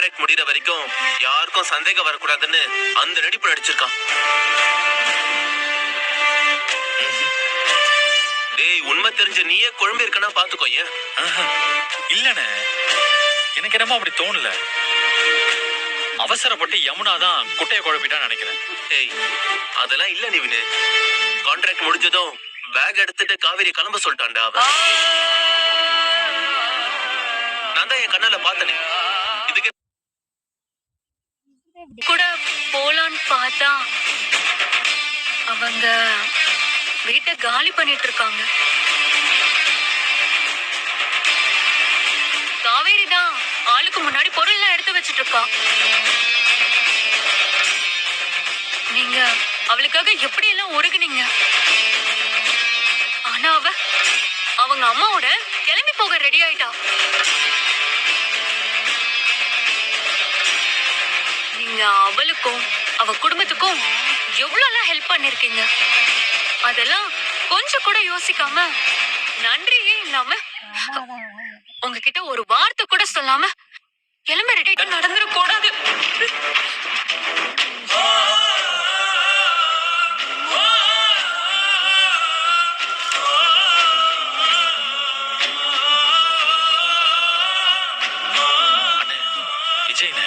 Contract முடியற வரைக்கும் யாருக்கும் சந்தேகம் வரக்கூடாதுன்னு அந்த நடிப்பு நடிச்சிருக்கான். டேய் உண்மை தெரிஞ்ச நீயே குழம்பு இருக்கனா பாத்துக்கோ ஏன். இல்லண்ணே எனக்கு என்னமோ அப்படி தோணல. அவசரப்பட்டு யமுனா தான் குட்டையை குழப்பிட்டான்னு நினைக்கிறேன். டேய் அதெல்லாம் இல்ல நிவினு. கான்ட்ராக்ட் முடிஞ்சதும் பேக் எடுத்துட்டு காவேரி கிளம்ப சொல்லிட்டான்டா அவன். நான் தான் என் கண்ணால பார்த்தனே. இதுக்கு கூட போலான்னு பார்த்தா அவங்க வீட்டை காலி பண்ணிட்டு இருக்காங்க காவேரி தான் ஆளுக்கு முன்னாடி பொருள் எல்லாம் எடுத்து வச்சிட்டு இருக்கா நீங்க அவளுக்காக எப்படி எல்லாம் உருகுனீங்க? ஆனா அவ அவங்க அம்மாவோட கிளம்பி போக ரெடி ஆயிட்டா. நீங்க அவளுக்கும் அவ குடும்பத்துக்கும் எவ்வளவு ஹெல்ப் பண்ணிருக்கீங்க? அதெல்லாம் கொஞ்சம் கூட யோசிக்காம நன்றியே இல்லாம உங்ககிட்ட ஒரு வார்த்தை கூட சொல்லாம கிளம்ப ரெடி நடந்துட கூடாது அண்ணே விஜய்ண்ணே.